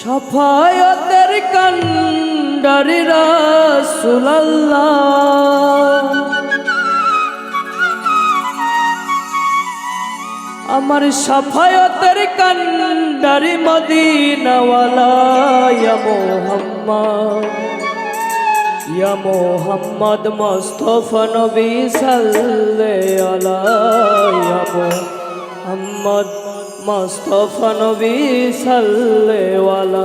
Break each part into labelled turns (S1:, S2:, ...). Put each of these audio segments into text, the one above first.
S1: সফায়তের কন্ডারি রাসুলাল্লাহ। আমার সফায়তের কন্ডারি মদিনাওয়ালা মোহাম্মদ মোহাম্মদ মুস্তফা নবী সাল্লাল্লাহু আলাইহি মোহাম্মদ মুস্তফা নবী সাল্লাল্লাহু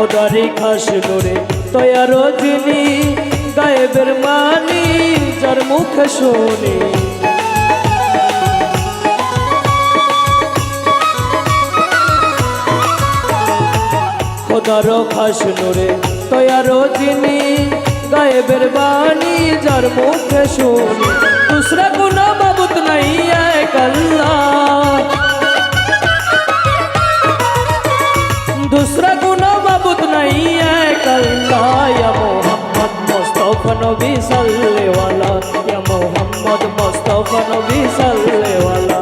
S1: খোদারি খাস করে তয়ার যিনি গায়েবের মানি যার মুখে শুনি। খোদার খাস নূরে তয়ার যিনি গায়েবের বাণী যার মুখে শুনি। দুসরা গুনা বাবুত নাই নবী সাল্লেওয়ালা ইয়া মোহাম্মদ মোস্তফা নবী সাল্লেওয়ালা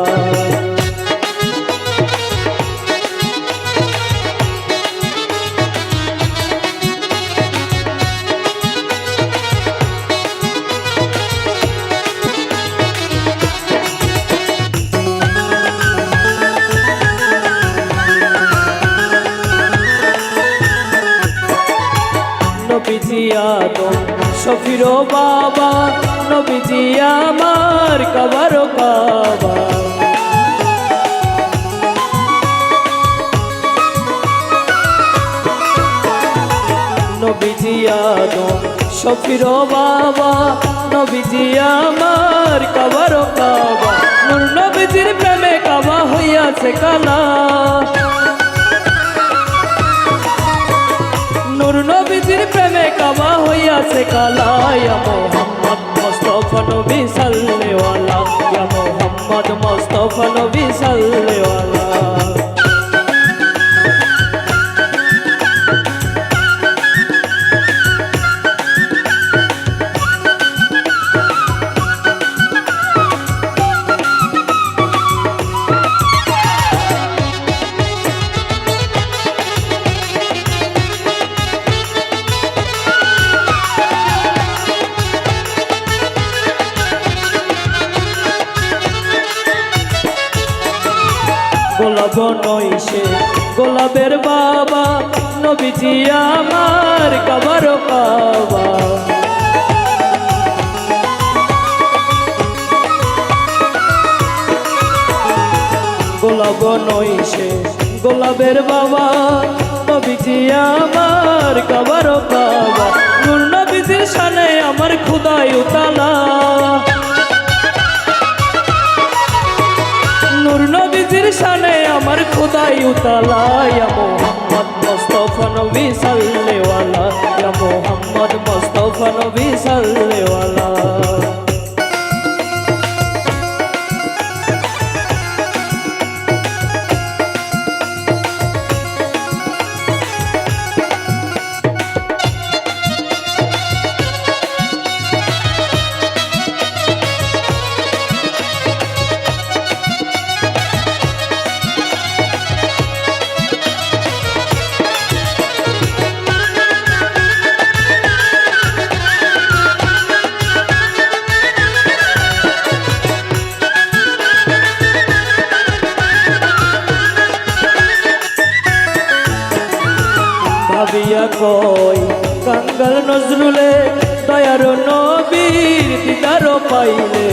S1: पिजिया तुम শফির বাবা, নবীজি আমার কাবার কাবা নবীজি আদম শফির বাবা, নবীজি আমার কাবার কাবা নূর নবীজির প্রেমে কাবা হইয়াছে কালা। কাবা হইয়াছে কালা ইয়া মোহাম্মদ মুস্তফা নবী সাল্লেওয়ালা ইয়া মোহাম্মদ মুস্তফা নবী গোলাপ নয় সে, গোলাপের বাবা, নবীজি আমার কাবার কাবা গোলাপ নয় সে, গোলাপের বাবা, নবীজি আমার কাবার কাবা নূর নবীজির সানে আমার খুদাই উতালা। নূর নবীজির শানে আমার খোদাই উতালা ইয়া মোহাম্মদ মোস্তফা নবী সাল্লেওয়ালা মোহাম্মদ মুস্তফা নবী সাল্লেওয়ালা কই? কাঙ্গাল নজরুলে দয়ার নবীর দিদার পাইলে।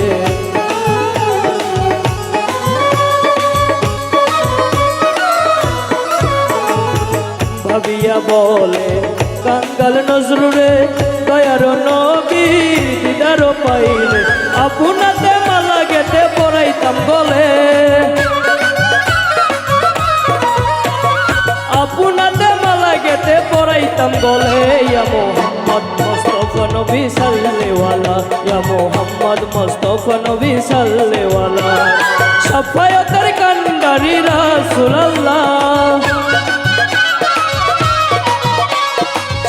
S1: ভাবিয়া বলে, কাঙ্গাল নজরুলে দয়ার নবীর দিদার পাইলে। আপনাতে মালা গেতে পড়াইতাম গলে। মোহাম্মদ মোস্তফা নবী সাল্লেওয়ালা ইয়া মোহাম্মদ মোস্তফা নবী সাল্লেওয়ালা সাফায়তের কান্ডারি রাসূলুল্লাহ।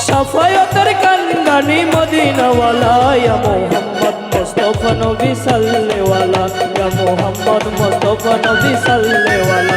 S1: সাফায়তের কান্ডানি মদিনাওয়ালা, ইয়া মোহাম্মদ মোস্তফা নবী সাল্লেওয়ালা ইয়া মোহাম্মদ মোস্তফা নবী সাল্লেওয়ালা